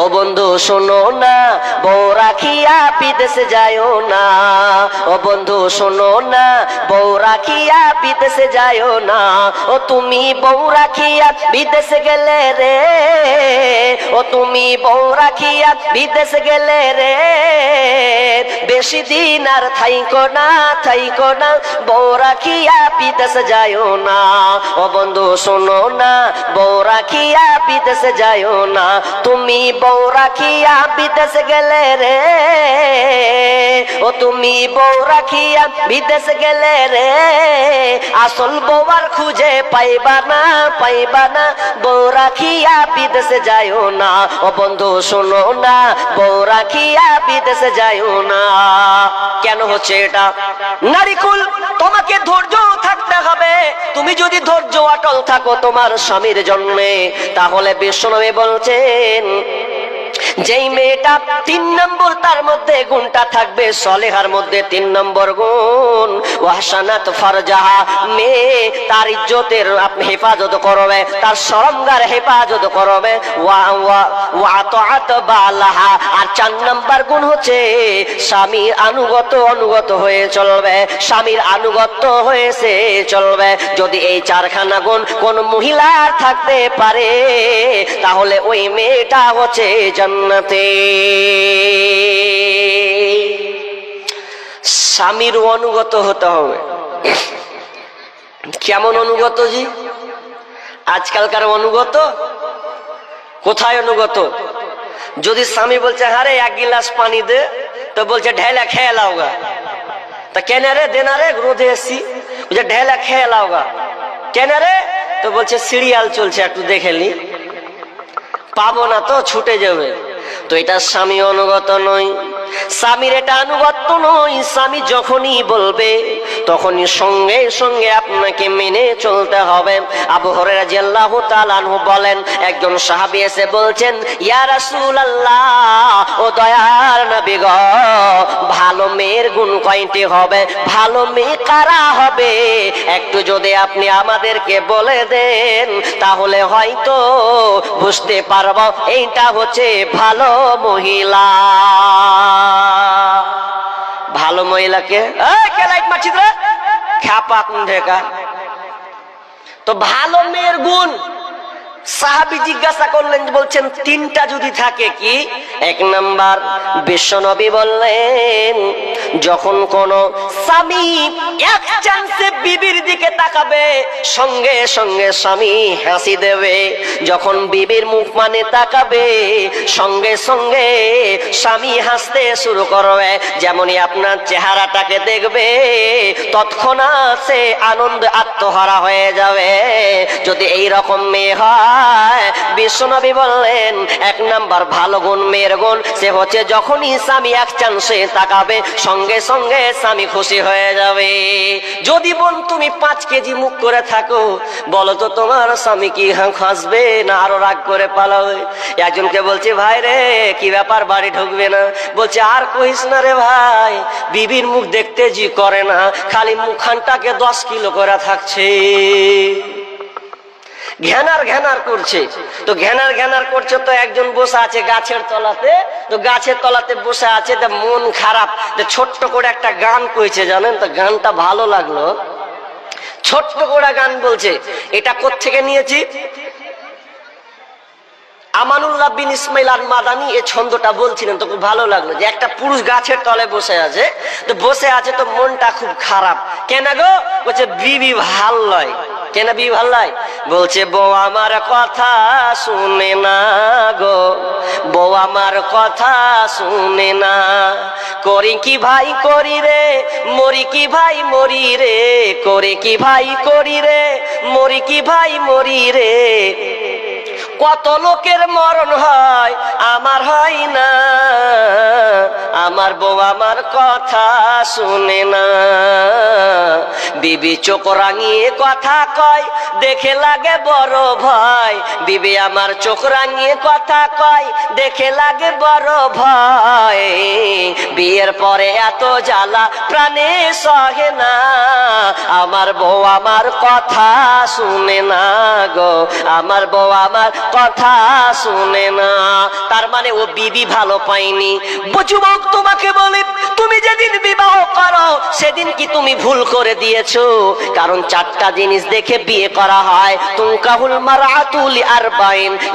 ও বন্ধু, শোনো না, বউ রাখিয়া বিদেশে যায়ও না। ও বন্ধু, শোনো না, বউ রাখিয়া বিদেশে যায়ও না। ও তুমি বউ রাখিয়া বিদেশে গেলে রে। ও তুমি বউ রাখিয়া বিদেশে গেলে রে। বেশি দিন আর থাইকো না থাইকো না, বউ রাখিয়া বিদেশে যায়ও না। ও বন্ধু, শোনো না, বউ রাখিয়া বিদেশে যায়ও না। তুমি বউ রাখিয়া বিদেশে গেলে রে? ও তুমি বউ রাখিয়া বিদেশে গেলে রে? আসল বউয়ার খুঁজে পাইবা না পাইবা না। বউ রাখিয়া বিদেশে যায়ও না। ও বন্ধু, শোনো না বউ রাখিয়া বিদেশে যায়ও না। কেন হচ্ছে এটা? নারিকুল, তোমাকে ধৈর্য থাকতে হবে। তুমি যদি ধৈর্য অটল থাকো তোমার স্বামীর জন্যে, তাহলে বিশ্বনবী বলছেন যেই মেয়েটা তিন নম্বর, তার মধ্যে গুণটা থাকবে সলেহার মধ্যে তিন নম্বর গুণ। ওয়াসানাত ফারজাহা, মেয়ে তার ইজ্জতের আপনি হেফাজত করবে, তার সরঙ্গার হেফাজত করবে। বালাহা, আর চার নম্বর গুণ হচ্ছে স্বামীর আনুগত অনুগত হয়ে চলবে, স্বামীর আনুগত্য হয়েছে চলবে। যদি এই চারখানা গুণ কোন মহিলার থাকতে পারে, তাহলে ওই মেয়েটা হচ্ছে জান্নাতে। স্বামীর অনুগত হতে হবে। কেমন অনুগত জি? আজকালকার অনুগত? কোথায় অনুগত? যদি স্বামী বলছে হারে এক গিলাস পানি দে। তো বলছে, ঢেলা খেয়ে লাওগা তা কেন রে? দেনা রে, রোদে এসছি বলছে, ঢেলা খেয়ে লাওগা কেন রে? তো বলছে, সিরিয়াল চলছে, একটু দেখে নি। পাবো না তো ছুটে যাবে। তো এটা স্বামী অনুগত নয়। স্বামীর এটা আনুগত্য নয়, স্বামী যখনই বলবে, তখনই সঙ্গে সঙ্গে আপনাকে মেনে চলতে হবে। আবু হরেরা জিয়াল্লাহ তালানহু বলেন, একজন সাহাবী এসে বলছেন, ইয়া রাসূলুল্লাহ, ও দয়ার নবী ভালো মেয়ের গুণ কয়টি হবে? ভালো মেয়ে কারা হবে? একটু যদি আপনি আমাদেরকে বলে দেন, তাহলে হয়তো বুঝতে পারব, এইটা হচ্ছে ভালো মহিলা। ভালো মহিলাকে লাইট মারছিস খ্যাপা ঢেকা তো ভালো মেয়ের গুণ সাহাবি জিজ্ঞাসা করলেন বলছেন, তিনটা যদি থাকে কি? এক নাম্বার, বিশ্বনবী বললেন, যখন কোন স্বামী এক চান্সে বিবির দিকে তাকাবে, সঙ্গে সঙ্গে স্বামী হাসি দেবে। যখন বিবির মুখ মানে তাকাবে, সঙ্গে সঙ্গে স্বামী হাসতে শুরু করবে। যেমনই আপনার চেহারাটাকে দেখবে, তৎক্ষণাৎ সে আনন্দ আত্মহারা হয়ে যাবে। যদি এই রকম মেয়ে হয় বিশ্বনবী বললেন, এক নাম্বার ভালো গুণ, মেয়ের গুণ, সে হচ্ছে যখনই স্বামী এক চান্সে তাকাবে, সঙ্গে সঙ্গে স্বামী খুশি হয়ে যাবে। যদি বোন তুমি পাঁচ কেজি মুখ করে থাকো, বলো তো তোমার স্বামী কি হাসবে না আরও রাগ করে পালাবে? একজনকে বলছে, ভাই রে, কি ব্যাপার, বাড়ি ঢুকবে না? বলছে, আর কহিস না রে ভাই, বিবির মুখ দেখতে জি করে না, খালি মুখানটাকে দশ কিলো করে থাকছে। ঘ্যানার ঘ্যানার করছে। তো ঘ্যানার ঘ্যানার করছে তো একজন বসে আছে গাছের তলাতে। তো গাছের তলাতে বসে আছে, তা মন খারাপ। ছোট্ট করে একটা গান কইছে, জানেন তো? গানটা ভালো লাগল। ছোট্ট করে গান বলছে, এটা কোত্থেকে নিয়েছি? আমানুল্লাহ বিন ইসমাইল আর মাদানি এই ছন্দটা বলছিলেন, তো খুব ভালো লাগল যে একটা পুরুষ গাছের তলে বসে আছে, তো বসে আছে তো মনটা খুব খারাপ। কেন গো? বলছে, বিবি ভালো লয় কেন নবী ভালো লয় বলছে, বউ আমার কথা শুনে না গো। বউ আমার কথা শুনে না। করি কি ভাই করি রে? মরি কি ভাই মরি রে? করে কি ভাই করি রে? মরি কি ভাই মরি রে? কত লোকের মরণ হয়, আমার হয় না। আমার বউ আমার কথা শুনে না। বিবি চোখ রাঙিয়ে কথা কয়, দেখে লাগে বড় ভয়। বিবি আমার চোখ রাঙিয়ে কথা কয়, দেখে লাগে বড় ভয়। বিয়ের পরে এত জ্বালা, প্রাণে সহে না। আমার বউ আমার কথা শুনে না গো। আমার বউ আমার কথা শুনে না। তার মানে ও বিবি ভালো যুবক তোমাকে তুমি যেদিন বিবাহ করো, সেদিন কি তুমি ভুল করে দিয়েছ? কারণ চারটা জিনিস দেখে বিয়ে করা হয়। তুমকাহুল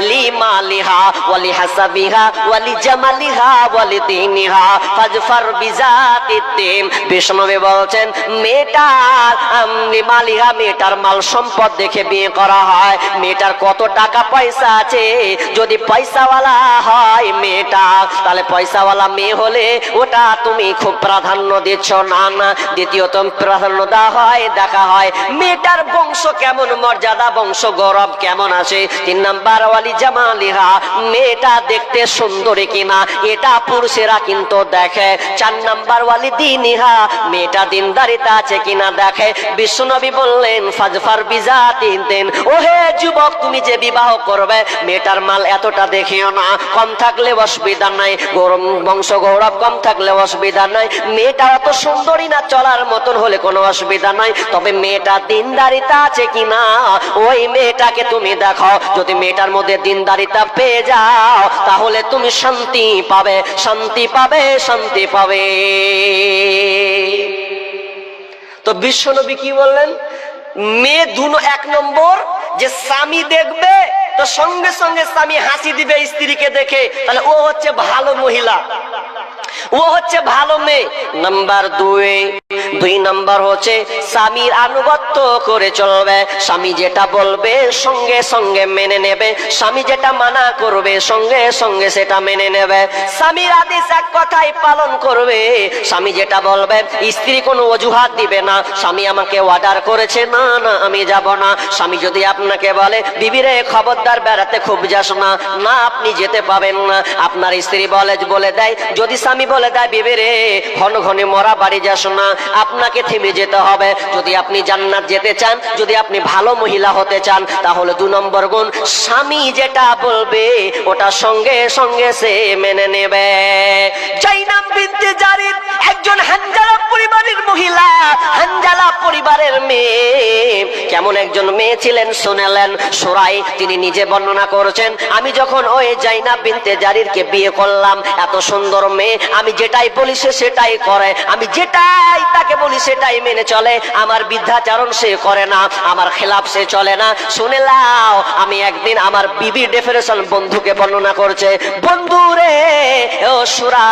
লি মালিহা ওয়ালি হাসাবিহা ওয়ালি জামালিহা ওয়ালি দিনিহা ফাজফার বিষ্ণুবি বলছেন মেয়েটার মালিহা, মেয়েটার মাল সম্পদ দেখে বিয়ে করা হয়। মেয়েটার কত টাকা পয়সা আছে, যদি পয়সাওয়ালা হয় মেয়েটা, তাহলে পয়সাওয়ালা মেয়ে হলে ওটা তুমি খুব প্রাধান্য দিচ্ছ। না না, দ্বিতীয়ত প্রাধান্য দেওয়া হয়, দেখা হয়, মেয়েটার বংশ কেমন, মর্যাদা বংশ, গৌরব কেমন আছে? তিন নাম্বার, ওয়ালি জামালিহা, মেয়েটা দেখতে সুন্দরী কিনা, এটা পুরুষেরা কিন্তু দেখে। চার নাম্বার, ওয়ালি দিনিহা, মেয়েটা দিনদারিতা আছে কিনা দেখে। বিশ্বনবী বললেন, ফাজফার বিজা তিন দিন। ওহে যুবক, তুমি যে বিবাহ করবে মেয়েটার মাল এতটা দেখিও না। কম থাকলে অসুবিধা নাই। গৌরব বংশ গৌরব, কম থাকলে অসুবিধা নাই। মেয়েটা অত সুন্দরী না, চলার মতন হলে কোনো অসুবিধা নাই। তবে মেয়েটা দিনদারিতা আছে কিনা ওই মেয়েটাকে তুমি দেখো। যদি মেয়েটার মধ্যে দিনদারিতা পেয়ে যাও, তাহলে তুমি শান্তি পাবে। শান্তি পাবে শান্তি পাবে। তো বিশ্বনবী কি বললেন? মেয়ে দুনো এক নম্বর, যে স্বামী দেখবে তো সঙ্গে সঙ্গে স্বামী হাসি দিবে স্ত্রীকে দেখে তাহলে ও হচ্ছে ভালো মহিলা। ও হচ্ছে ভালো মেয়ে। নাম্বার দুই। দুই নাম্বার হচ্ছে স্বামীর আনুগত্য করে চলবে। স্বামী যেটা বলবে সঙ্গে সঙ্গে মেনে নেবে। স্বামী যেটা মানা করবে সঙ্গে সঙ্গে সেটা মেনে নেবে। স্বামীর আদেশ এক কথাই পালন করবে। স্বামী যেটা বলবে, স্ত্রী কোনো অজুহাত দিবে না। স্বামী আমাকে অর্ডার করেছে, না না, আমি যাব না। স্বামী যদি আপনাকে বলে, বিবিরে, খবরদার, বেড়াতে খুব যাস না। না, আপনি যেতে পাবেন না। আপনার স্ত্রী বলে বলে দেয়, যদি স্বামী বলে দেয় বিবিরে ঘন ঘনে মরা বাড়ি যাস না। আপনাকে থেমে যেতে হবে। যদি আপনি জান্নাত যেতে চান, যদি আপনি ভালো মহিলা হতে চান, তাহলে দু নম্বর গুণ, স্বামী যেটা বলবে, ওটা সঙ্গে সঙ্গে সে মেনে নেবে। একজন পরিবারের মহিলা পরিবারের মেয়ে। কেমন একজন মেয়ে ছিলেন, শুনেলেন। সোরাই তিনি নিজে বর্ণনা করেছেন, আমি যখন ওই জাইনাব বিনতে জারিরকে বিয়ে করলাম, এত সুন্দর মেয়ে আমি যেটাই বলি সে সেটাই করে। আমি যেটাই তাকে বলি সেটাই মেনে চলে। আমার বিদ্যাচারণ সে করে না, আমার খেলাফ সে চলে না। শুনে লাও আমি একদিন আমার বিবি ডেফিনেশন বন্ধুকে বর্ণনা করছে। বন্ধু রে, ও সুরা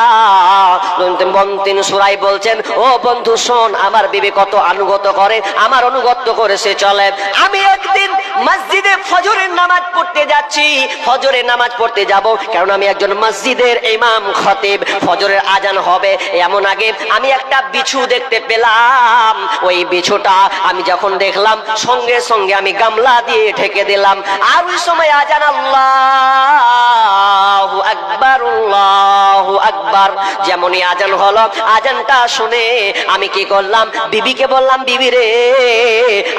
তিনি সুরাই বলছেন, ও বন্ধু, শোন, আমার বিবি কত আনুগত করে, আমার অনুগত্য করে সে চলে। আমি একদিন মসজিদে ফজরের নামাজ পড়তে যাচ্ছি। ফজরের নামাজ পড়তে যাব, কারণ আমি একজন মসজিদের ইমাম খতিব। ফজরের আজান হবে। এমন আগে আমি একটা বিছু দেখতে পেলাম। ওই বিছুটা আমি যখন দেখলাম, সঙ্গে সঙ্গে আমি গামলা দিয়ে ঢেকে দিলাম। আর ওই সময় আজান আল্লাহ আকবার আল্লাহ আকবার। যেমনই আজান হলো, আজানটা শুনে আমি কি করলাম? বিবিকে বললাম, বিবি রে,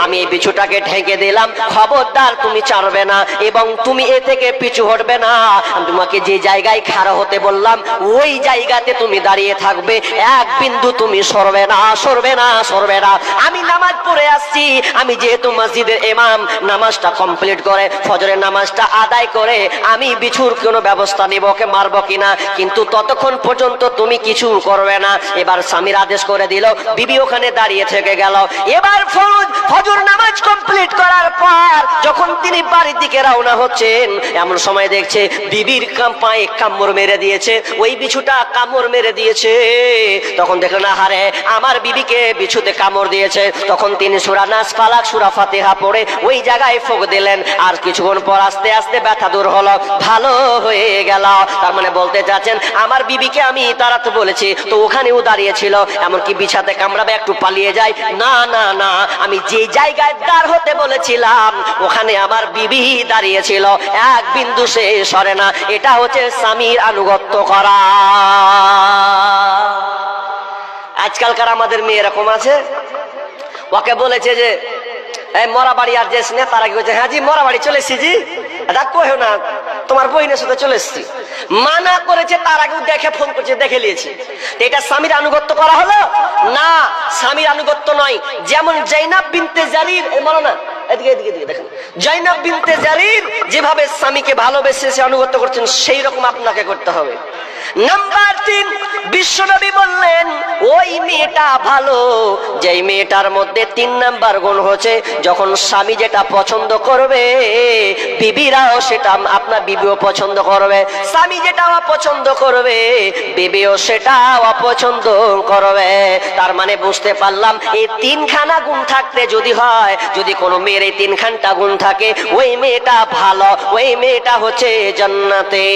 আমি এই বিছুটাকে ঢেকে দিলাম। খবরদার, তুমি চারবে না এবং তুমি এ থেকে পিছু হটবে না। তোমাকে যে জায়গায় খাড়া হতে বললাম, ওই জায়গাতে তুমি দাঁড়িয়ে থাকবে। এক বিন্দু তুমি সরবে না সরবে না সরবে না। আমি নামাজ পড়ে আসছি। আমি যেহেতু মসজিদের ইমাম, নামাজটা কমপ্লিট করে, ফজরের নামাজটা আদায় করে আমি বিছুর কোনো ব্যবস্থা নিব ওকে মারবো কিনা? কিন্তু ততক্ষণ পর্যন্ত তুমি কিছু করবে না। এবার স্বামীর আদেশ করে দিল, বিবি ওখানে দাঁড়িয়ে থেকে গেল। এবার ফরজ, ফজর নামাজ কমপ্লিট করার পর যখন তিনি বাড়ির দিকে রওনা হচ্ছেন, এমন সময় দেখছে বিবির কাম পায়ে কামড় মেরে দিয়েছে। ওই বিছুটা কামড় মেরে দিয়েছে। তখন দেখলেন হারে, আমার বিবিকে বিছুতে কামড় দিয়েছে। তখন তিনি সুরা নাস, ফালাক, সুরা ফাতেহা পড়ে ওই জায়গায় ফোক দিলেন। আর কিছুক্ষণ পর আস্তে আস্তে ব্যথা দূর হলো। ভালো হয়ে গেল। তার মানে বলতে চাচ্ছেন, আমার বিবিকে আমি তাড়াতে বলেছি, তো ওখানেও দাঁড়িয়েছিল। এমনকি বিছাতে কামড়াবে, একটু পালিয়ে যায়। না না না, আমি যে জায়গায় দাঁড় হতে বলেছিলাম, ওখানে আমার বিবি দাঁড়িয়েছিল। এক বিন্দু সে সরে না। এটা হচ্ছে স্বামীর আনুগত্য করা। আজকালকার আমাদের মেয়ে এরকম আছে। ওকে বলেছে যে মরা বাড়ি আর যেস না তারা কি বলছে হ্যাঁ জি, মরা বাড়ি চলে জি। এটা কহেও না, তোমার বইনের সাথে চলে এসছি। মানা করেছে, তার আগেও দেখে ফোন করছে, দেখে নিয়েছি। এটা স্বামীর আনুগত্য করা হলো? না, স্বামীর আনুগত্য নয়। যেমন জৈনাব বিনতে জারির মনে না, এদিকে এদিকে এদিকে দেখেন। জৈনাব বিনতে জারির যেভাবে স্বামীকে ভালোবেসে সে আনুগত্য করছেন, সেই রকম আপনাকে করতে হবে। নাম্বার তিন, বিশ্বনবী বললেন, ওই মেয়েটা ভালো। যেই মেয়েটার মধ্যে তিন নাম্বার গুণ হচ্ছে, যখন স্বামী যেটা পছন্দ করবে, বিবিরাও সেটা আপনার বিবিও পছন্দ করবে। স্বামী যেটা অপছন্দ করবে, বিবিও সেটা অপছন্দ করবে। তার মানে বুঝতে পারলাম, এই তিনখানা গুণ থাকতে যদি হয়, যদি কোনো মেয়ের এই তিনখানটা গুণ থাকে, ওই মেয়েটা ভালো, ওই মেয়েটা হচ্ছে জান্নাতে।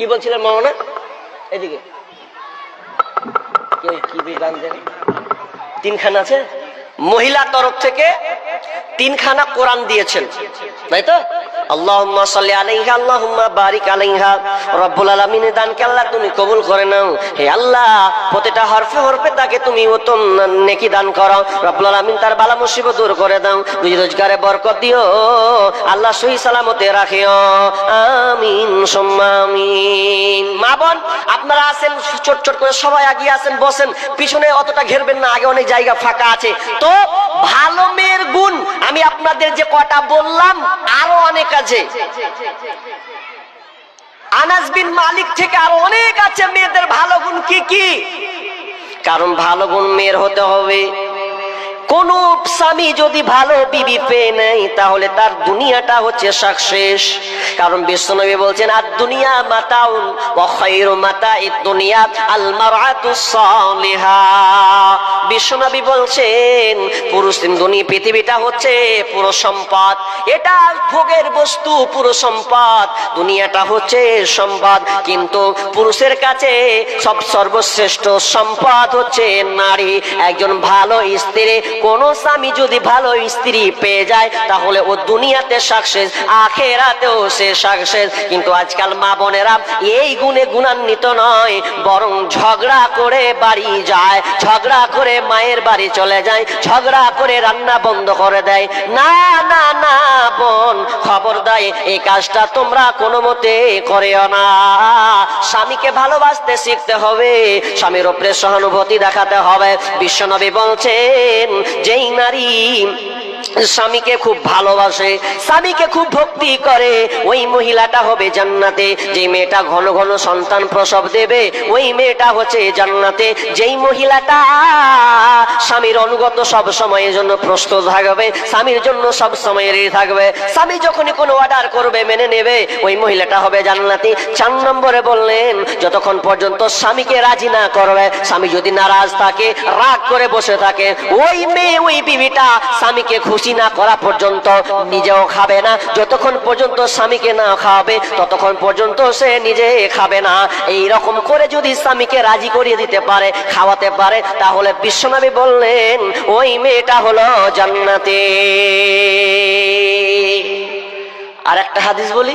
কি বলছিলেন মামনা এদিকে। তিনখানা আছে। মহিলা তরফ থেকে তিনখানা কোরআন দিয়েছেন। তাই তো? আল্লাহুম্মা সাল্লি আলাইহা, আল্লাহুম্মা বারিক আলাইহা। রব্বুল আলামিনের দানকে আল্লাহ তুমি কবুল করে নাও। হে আল্লাহ, প্রতিটা হরফে হরফে তাকে তুমি উত্তম নেকি দান করো। রব্বুল আলামিন তার বালা মুসিবত দূর করে দাও। রোজগারে বরকত দিও। আল্লাহ সহি সালামতে রাখিও। আমিন, সুম্মা আমিন। মা বোন, আপনারা আছেন, ছোট ছোট করে সবাই আগিয়ে আছেন, বসেন। পিছনে অতটা ঘেরবেন না, আগে অনেক জায়গা ফাঁকা আছে। তো ভালো মেয়ের গুণ, আমি আপনাদের যে কটা বললাম, আরও অনেক আছে। আনাস বিন মালিক থেকে আরও অনেক আছে মেয়েদের ভালো গুণ কি কি? কারণ ভালো গুণ মেয়ের হতে হবে। কোন স্বামী যদি ভালো বিবি পেয়ে নেয়, তাহলে তার দুনিয়াটা হচ্ছে সাকসেস। কারণ বিশ্বনবী বলছেন, আর দুনিয়া মাতাউন ওয়া খায়রু মাতাইদ দুনিয়া আল মারআতু বিশ্বনবী বলছেন, পুরুষ দুনিয়া পৃথিবীটা হচ্ছে পুরো সম্পদ। এটা ভোগের বস্তু, পুরো সম্পদ। দুনিয়াটা হচ্ছে সম্পদ। কিন্তু পুরুষের কাছে সব সর্বশ্রেষ্ঠ সম্পদ হচ্ছে নারী। একজন ভালো স্ত্রী কোন স্বামী যদি ভালো স্ত্রী পেয়ে যায়, তাহলে ও দুনিয়াতে সাকসেস, আখেরাতেও সে সাকসেস। কিন্তু আজকাল মা বোনেরা এই গুণে গুণান্বিত নয়, বরং ঝগড়া করে বাড়ি যায়, ঝগড়া করে মায়ের বাড়ি চলে যায়, ঝগড়া করে রান্না বন্ধ করে দেয়। না না না, বোন খবর দেয় এই কাজটা তোমরা কোনো মতে করেও না। স্বামীকে ভালোবাসতে শিখতে হবে, স্বামীর ওপরে সহানুভূতি দেখাতে হবে। বিশ্বনবী বলছেন যেই নারী স্বামীকে খুব ভালোবাসে, স্বামীকে খুব ভক্তি করে। ওই মহিলাটা হবে জান্নাতে, যেই মেয়েটা ঘন ঘন সন্তান প্রসব দেবে, ওই মেয়েটা হচ্ছে জান্নাতে। যেই মহিলাটা স্বামীর অনুগত সব সময়ের জন্য প্রস্তুত থাকবে, স্বামীর জন্য সব সময় রেডি থাকবে। স্বামী যখনই কোনো অর্ডার করবে, মেনে নেবে, ওই মহিলাটা হবে জান্নাতি। চার নম্বরে বললেন, যতক্ষণ পর্যন্ত স্বামীকে রাজি না করবে, স্বামী যদি নারাজ থাকে, রাগ করে বসে থাকে, ওই মেয়ে, ওই বিবিটা স্বামীকে খুশি না করা পর্যন্ত নিজেও খাবে না। যতক্ষণ পর্যন্ত স্বামীকে না খাওয়াবে, ততক্ষণ পর্যন্ত সে নিজে খাবে না। এই রকম করে যদি স্বামীকে রাজি করিয়ে দিতে পারে, খাওয়াতে পারে, তাহলে বিশ্বনবী বললেন, ওই মেয়েটা হলো জান্নাতে। আর একটা হাদিস বলি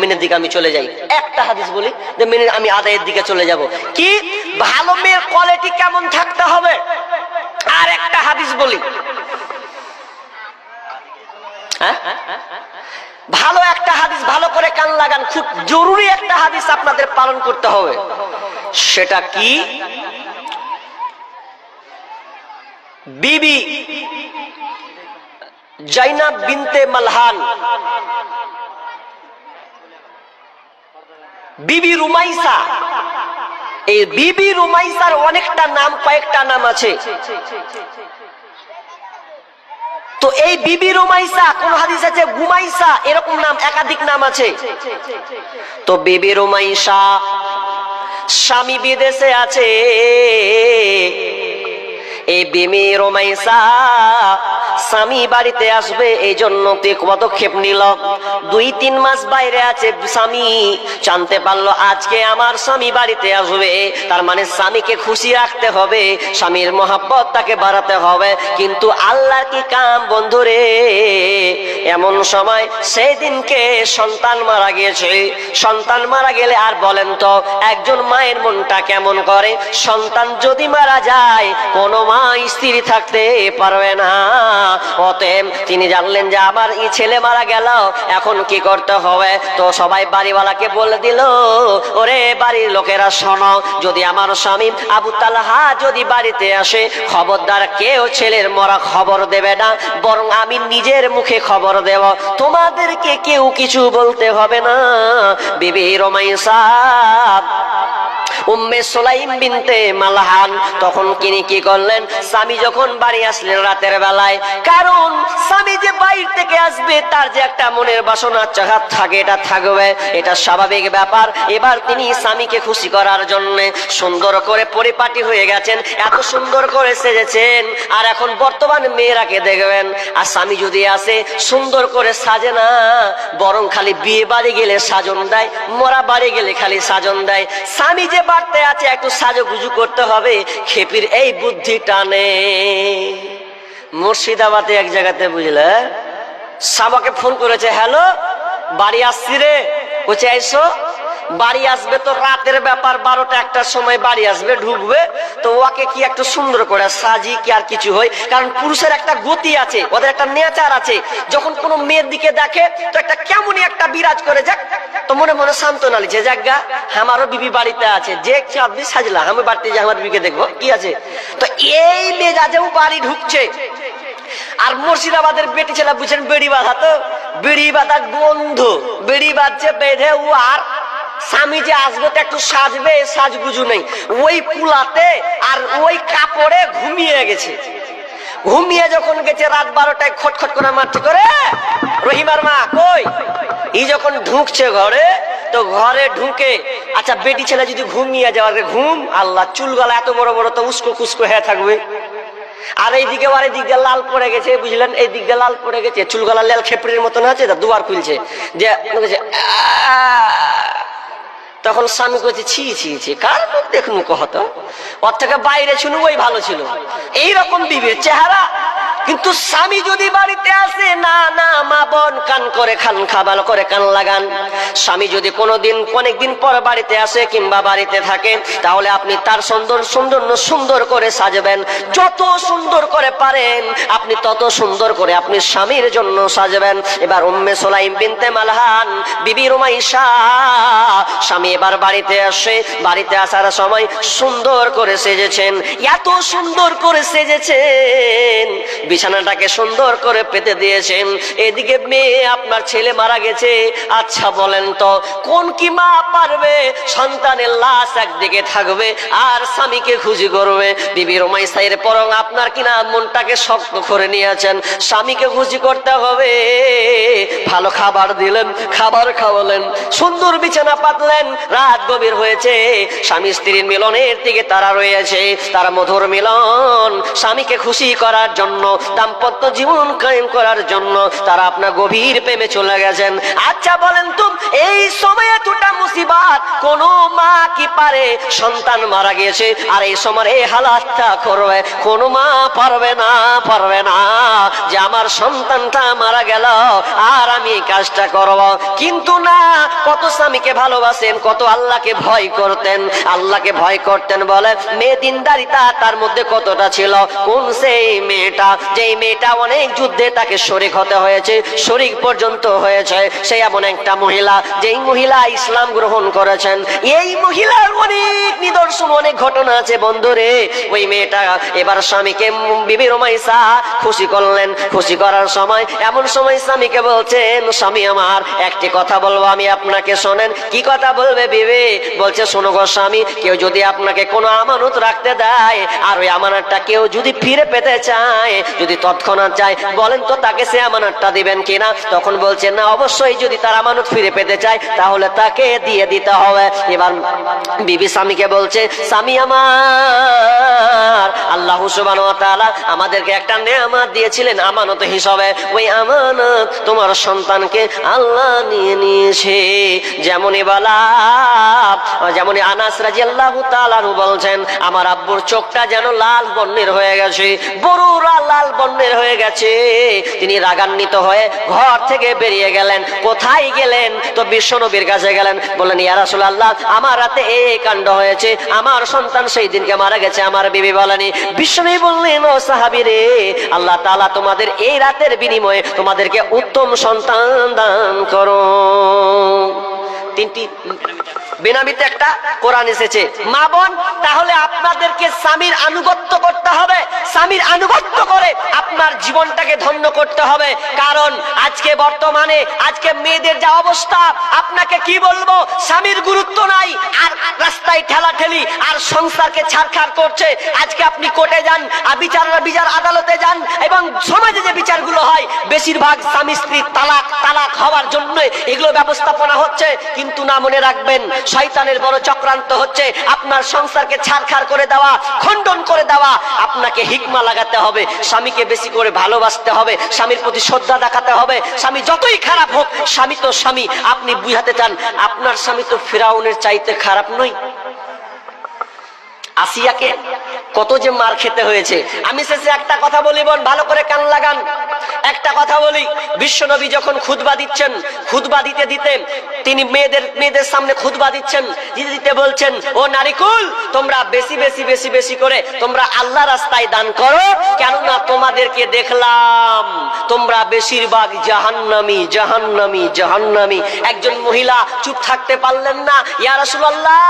মিনের দিকে আমি চলে যাই। একটা হাদিস বলি মিনিট আমি আদায়ের দিকে চলে যাব। কি? ভালো মেয়ের কোয়ালিটি কেমন থাকতে হবে? আর একটা হাদিস বলি হ্যাঁ? ভালো একটা হাদিস, ভালো করে কান লাগান। খুব জরুরি একটা হাদিস আপনাদের পালন করতে হবে। সেটা কি? বিবি জাইনাব বিনতে মালহান। বিবি রুমাইসা। এই বিবি রুমাইসার অনেকটা নাম, কয়েকটা নাম আছে। তো এই বিবি রোমাইসা, কোন হাদিস আছে? গুমাইসা এরকম নাম, একাধিক নাম আছে। তো বিবি রোমাইসা স্বামী বিদেশে আছে। এই বিমি রোমাইসা স্বামী বাড়িতে আসবে এই জন্য পদক্ষেপ নিল। দুই তিন মাস বাইরে আছে স্বামী, জানতে পারল আজকে আমার স্বামী বাড়িতে আসবে। তার মানে স্বামীকে খুশি রাখতে হবে, স্বামীর মহাব্বত তাকে বাড়াতে হবে। কিন্তু আল্লাহ কি কাম বন্ধুরে এমন সময় সেই দিনকে সন্তান মারা গিয়েছে। সন্তান মারা গেলে আর বলেন তো, একজন মায়ের মনটা কেমন করে? সন্তান যদি মারা যায়, কোনো মা স্ত্রী থাকতে পারবে না। অতএব তিনি জানলেন যে আমার এই ছেলে মারা গেল, এখন কি করতে হবে? তো সবাই বাড়িওয়ালাকে বলে দিল, ওরে বাড়ির লোকেরা, শোনো, যদি আমার স্বামী আবু তালহা যদি বাড়িতে আসে, খবরদার কেউ ছেলের মরা খবর দেবে না, বরং আমি নিজের মুখে খবর দেব। তোমাদেরকে কেউ কিছু বলতে হবে না। বিবি রমাইসা উম্মে সোলাইম বিনতে মালহান। তখন তিনি কি করলেন? স্বামী যখন বাড়ি আসলেন রাতের বেলায়, কারণ স্বামী যে বাইর থেকে আসবে, তার যে একটা মনের বাসনা চাহাত থাকে, এটা থাকবে, এটা স্বাভাবিক ব্যাপার। এবার তিনি স্বামীকে খুশি করার জন্য সুন্দর করে পরিপাটি হয়ে গেছেন, এত সুন্দর করে সেজেছেন, আর এখন বর্তমানে মেয়েরাকে দেখবেন। আর স্বামী যদি আসে, সুন্দর করে সাজে না, বরং খালি বিয়ে বাড়ি গেলে সাজন দেয়, মরা বাড়ি গেলে খালি সাজন দেয়। স্বামী যে বাড়তে আছে, একটু সাজুগুজু করতে হবে। খেপির এই বুদ্ধি টানে। মুর্শিদাবাদে এক জায়গাতে বুঝলে, সাবাকে ফোন করেছে, হ্যালো, বাড়ি আসছি রে। কোচে আইসো। বাড়ি আসবে তো রাতের ব্যাপার, বারোটা একটার সময় বাড়ি আসবে, ঢুকবে। তো ওকে কি একটু সুন্দর করে সাজি কি আর কিছু হয়? কারণ পুরুষের একটা গতি আছে, ওদের একটা নেচার আছে। যখন কোনো মেয়ের দিকে দেখে, তো একটা কেমনই একটা বিরাজ করে, যাক। তো মনে মনে সান্ত্বনা লিছে যাজ্ঞা আমারও বিবি বাড়িতে আছে। যে আপনি সাজলা, আমি বাড়িতে যে আমার বিবিকে দেখব, কি আছে? তো এই মেজাজেও বাড়ি ঢুকছে। আর মুর্শিদাবাদের বেটি ছেলে বুঝছেন, বেড়ি বাঁধা তো? বেড়ি বাঁধা গন্ধ, বেড়ি বাঁধছে, বেঁধে ও আর স্বামী যে আসবে তো একটু সাজবে, সাজগুজু নেই। ওই কুলাতে আর ওই কাপড়ে ঘুমিয়ে গেছে। ঘুমিয়ে যখন গেছে, রাত বারোটায় খটখট করে মারছে করে রহিমার মা, কই? ই যখন ঢুকছে ঘরে, তো ঘরে ঢুকে আচ্ছা বেটি ছেলে যদি ঘুমিয়ে যাওয়ার ঘুম, আল্লাহ চুল গলা এত বড় বড় তো উস্কো কুস্কো হয়ে থাকবে। আর এই দিকে আর এই দিক দিয়ে লাল পড়ে গেছে, বুঝলেন? এই দিক দিয়ে লাল পড়ে গেছে চুল গলা লাল খেপড়ির মতন আছে দুয়ার খুলছে। যে! তখন স্বামী কইছে, ছি ছি ছি, কার মুখ দেখুন কহত ওর থেকে বাইরে ছিল ওই ভালো ছিল। এই রকম বিবের চেহারা। কিন্তু স্বামী যদি বাড়িতে আসে, না না, মা বোন কান করে খান, খাবাল করে কান লাগান। স্বামী যদি কোনোদিন, অনেকদিন পর বাড়িতে আসে কিংবা বাড়িতে থাকে, তাহলে আপনি তার সুন্দর সুন্দর সুন্দর করে সাজবেন। যত সুন্দর করে পারেন, আপনি তত সুন্দর করে আপনি স্বামীর জন্য সাজবেন। এবার উম্মে সোলাইম বিনতে মালহান, বিবি রুমাইশা, স্বামী এবার বাড়িতে আসে, বাড়িতে আসার সময় সুন্দর করে সেজেছেন। এত সুন্দর করে সেজেছেন। বিছানাটাকে সুন্দর করে পেতে দিয়েছেন। এদিকে মেয়ে আপনার ছেলে মারা গেছে। আচ্ছা বলেন তো, কোন কি মা পারবে? সন্তানের লাশ একদিকে থাকবে আর স্বামীকে খুশি করবে। বিবি রোমাইসাইয়ের পরং আপনার কিনা মনটাকে শক্ত করে নিয়েছেন। স্বামীকে খুশি করতে হবে। ভালো খাবার দিলেন, খাবার খাওয়ালেন। সুন্দর বিছানা পাতলেন রাত গভীর হয়েছে। স্বামী স্ত্রীর মিলনের দিকে তারা রয়েছে। তারা মধুর মিলন স্বামীকে খুশি করার জন্য, দাম্পত্য জীবন কায়েম করার জন্য তারা আপনার গভীর প্রেমে চলে গেছেন। আচ্ছা বলেন তুম এই সময় এতটা মুসিবাত কোন মা কি পারে? সন্তান মারা গেছে আর এই সময় এই হালাতটা করবে। কোন মা পারবে না পারবে না যে আমার সন্তানটা মারা গেল, আর আমি কাজটা করব। কিন্তু না, কত স্বামীকে ভালোবাসেন, কত আল্লাহকে ভয় করতেন, আল্লাহকে ভয় করতেন বলে, মেয়ে দিনদারিতা তার মধ্যে কতটা ছিল? কোন সেই মেয়েটা? যেই মেয়েটা অনেক যুদ্ধে তাকে শরিক হতে হয়েছে, শরিক পর্যন্ত হয়েছে। সে এমন একটা মহিলা, যেই মহিলা ইসলাম গ্রহণ করেছেন। এই মহিলার অনেক নিদর্শন, অনেক ঘটনা আছে বন্ধুরে। ওই মেয়েটা এবার স্বামীকে বিবি রমাইসা খুশি করলেন। খুশি করার সময়, এমন সময় স্বামীকে বলছেন, স্বামী আমার, একটি কথা বলব আমি আপনাকে শোনেন। কি কথা বলবে? বিবে। বলছে, শোনো গো স্বামী, কেউ যদি আপনাকে কোনো আমানত রাখতে দেয়, আর ওই আমানতটা কেউ যদি ফিরে পেতে চায়, যদি তৎক্ষণাৎ চায়, বলেন তো তাকে সে আমানতটা দিবেন কিনা? তখন বলছে, না, অবশ্যই যদি তার আমানত ফিরে পেতে চায়, তাহলে তাকে দিয়ে দিতে হবে। এবার বিবি স্বামীকে বলছে, স্বামী আমার, আল্লাহ সুবান আমাদেরকে একটা নেয়ামত দিয়েছিলেন আমানত হিসাবে। ওই আমানত তোমার সন্তানকে আল্লাহ নিয়ে নিয়েছে। যেমনই বলা যেমনই আনাস রাজি আল্লাহ তালানু বলছেন, আমার আব্বুর চোখটা যেন লাল বন্যের হয়ে গেছে বড়রা লাল বন্যের হয়ে গেছে। তিনি রাগান্বিত হয়ে ঘর থেকে বেরিয়ে গেলেন। কোথায় গেলেন? তো বিশ্বনবীর কাছে গেলেন, বললেন, ইয়া আল্লাহ আমার রাতে এই কাণ্ড হয়েছে, আমার সন্তান সেই দিনকে মারা গেছে, আমার বিবি বলেনি। বিশ্বনবী বললেন, ও সাহাবী রে, আল্লাহ তালা তোমাদের এই রাতের বিনিময়ে তোমাদেরকে উত্তম সন্তান দান করো তিনটি বেনামিতে একটা কোরআন এসেছে। মা বোন, তাহলে আপনাদেরকে স্বামীর আনুগত্য করতে হবে। স্বামীর আনুগত্য করে আপনার জীবনটাকে ধন্য করতে হবে। কারণ আজকে বর্তমানে, আজকে মেয়েদের যা অবস্থা, আপনাকে কি বলব? স্বামীর গুরুত্ব নাই, আর রাস্তায় ঠেলা ঠেলি আর সংসারকে ছাড়খাড় করছে। আজকে আপনি কোর্টে যান, আর বিচাররা বিচার আদালতে যান, এবং সমাজে যে বিচারগুলো হয়, বেশিরভাগ স্বামী স্ত্রী তালাক তালাক হওয়ার জন্য এগুলো ব্যবস্থাপনা হচ্ছে। কিন্তু না মনে রাখবেন শয়তানের বড় চক্রান্ত হচ্ছে। আপনার সংসারকে ছাড়খাড় করে দেওয়া, খণ্ডন করে দেওয়া। আপনাকে হিকমা লাগাতে হবে, স্বামীকে বেশি করে ভালোবাসতে হবে, স্বামীর প্রতি শ্রদ্ধা দেখাতে হবে। স্বামী যতই খারাপ হোক, স্বামী তো স্বামী, আপনি বুঝাতে চান, আপনার স্বামী তো ফেরাউনের চাইতে খারাপ নয়। আসিয়াকে কত যে মার খেতে হয়েছে। আমি শেষে একটা কথা বলি বোন, ভালো করে কান লাগান। একটা কথা বলি, বিশ্বনবী যখন খুদবা দিচ্ছেন খুদবা দিতে দিতে তিনি মেয়েদের মেয়েদের সামনে খুদবা দিচ্ছেন, দিতে দিতে বলছেন, ও নারিকুল, তোমরা বেশি বেশি বেশি বেশি করে তোমরা আল্লাহ রাস্তায় দান করো। কেননা তোমাদেরকে দেখলাম, তোমরা বেশিরভাগ জাহান্নামি জাহান্নামি জাহান্নামি। একজন মহিলা চুপ থাকতে পারলেন না, ইয়া রাসূলুল্লাহ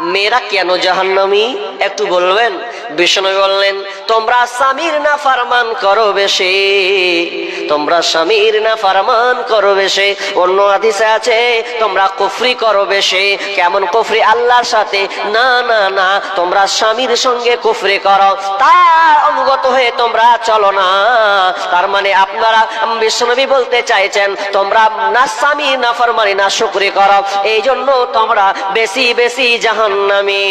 মেয়েরা কেন জাহান্নামি? একটু বলবেন? বিষ্ণু বললেন, তোমরা স্বামীর না ফারমান করো বেশি। তোমরা স্বামীর না ফারমান করো বেশি। অন্য হাদিসে আছে, তোমরা কুফরি করো বেশি। কেমন কুফরি? আল্লাহর সাথে। না না না, তোমরা স্বামীর সঙ্গে কুফরি করো। তার অনুগত হয়ে তোমরা চলো না। তার মানে আপনারা বিশ্বনবী বলতে চাইছেন, তোমরা না স্বামী না ফরমানি না শুকরি করো। এই জন্য তোমরা বেশি বেশি জাহান্নামী।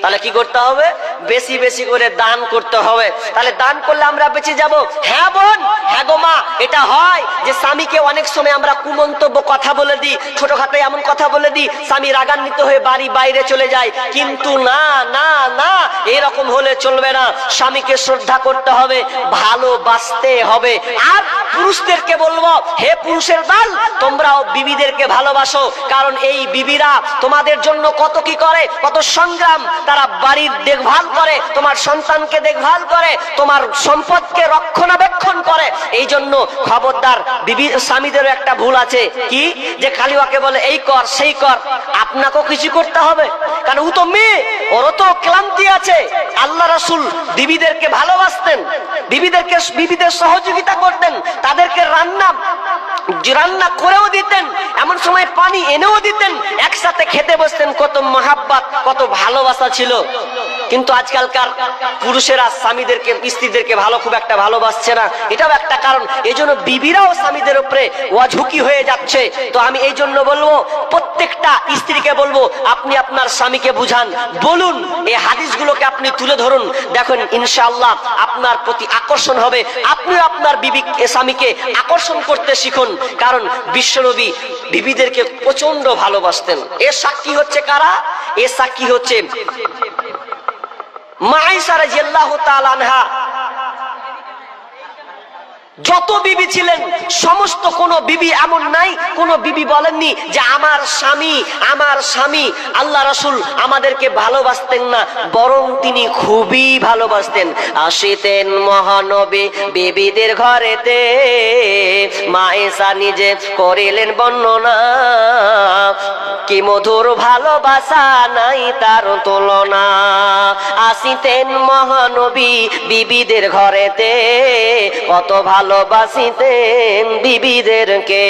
তাহলে কি করতে হবে? বেশি বেশি করে দান করতে হবে। তাহলে দান করলে আমরা বেঁচে যাব? হ্যাঁ বোন হ্যাঁ গো মা, এটা হয় যে স্বামীকে অনেক সময় আমরা কুমন্তব্য কথা বলে দিই, ছোটখাটো এমন কথা বলে দিই, স্বামী রাগান্বিত হয়ে বাড়ি বাইরে চলে যায়। কিন্তু না না না, এরকম হলে চলবে না। স্বামীকে শ্রদ্ধা করতে হবে, ভালোবাসতে হবে। আর পুরুষদেরকে বলব, হে পুরুষের দল তোমরাও বিবিদেরকে ভালোবাসো। কারণ এই বিবিরা তোমাদের জন্য কত কি করে, কত সংগ্রাম, তারা বাড়ির দেখভাল করে, তোমার সন্তানকে দেখভাল করে, তোমার সম্পদকে রক্ষণাবেক্ষণ করে। এই জন্য খবরদার স্বামীদেরও একটা ভুল আছে। কি? যে খালিওয়াকে বলে, এই কর, সেই কর, আপনাকেও কিছু করতে হবে। কারণ ও তো মেয়ে, ওরও তো ক্লান্তি আছে। আল্লাহ রাসুল বিবিদেরকে ভালোবাসতেন, বিবিদেরকে, বিবিদের সহযোগিতা করতেন, তাদেরকে রান্না রান্না করেও দিতেন, এমন সময় পানি এনেও দিতেন, একসাথে খেতে বসতেন। কত মহাব্বাত, কত ভালোবাসা ছিল। কিন্তু আজকালকার পুরুষেরা স্বামীদেরকে, স্ত্রীদেরকে ভালো খুব একটা ভালোবাসছে না। এটাও একটা কারণ। এই জন্য বিবিরাও স্বামীদের উপরে অঝুঁকি হয়ে যাচ্ছে। তো আমি এই জন্য বলব, প্রত্যেকটা স্ত্রীকে বলব, আপনি আপনার স্বামীকে বুঝান। বলুন, এই হাদিসগুলোকে আপনি তুলে ধরুন। দেখুন, ইনশাআল্লাহ আপনার প্রতি আকর্ষণ হবে। আপনি আপনার বিবি স্বামীকে আকর্ষণ করতে শিখুন। কারণ বিশ্বনবী বিবিদেরকে প্রচণ্ড ভালোবাসতেন। এর সাক্ষী হচ্ছে কারা? এর সাক্ষী হচ্ছে মাইসা রাজিয়াল্লাহু তাআলা আনহা যত বিবি ছিলেন, সমস্ত কোন বিবি এমন নাই, কোন বিবি বলেননি যে আমার স্বামী আমার স্বামী, আল্লাহ রসুল আমাদেরকে ভালোবাসতেন না, বরং তিনি খুবই ভালোবাসতেন। আসিতেন মহানবী বিবিদের ঘরেতে মায়েসা নিজে করিলেন বর্ণনা। কি মধুর ভালোবাসা নাই তার তুলনা। আসিতেন মহানবী বিবিদের ঘরেতে, কত ভালো ভালোবাসিতেন বিবিদেরকে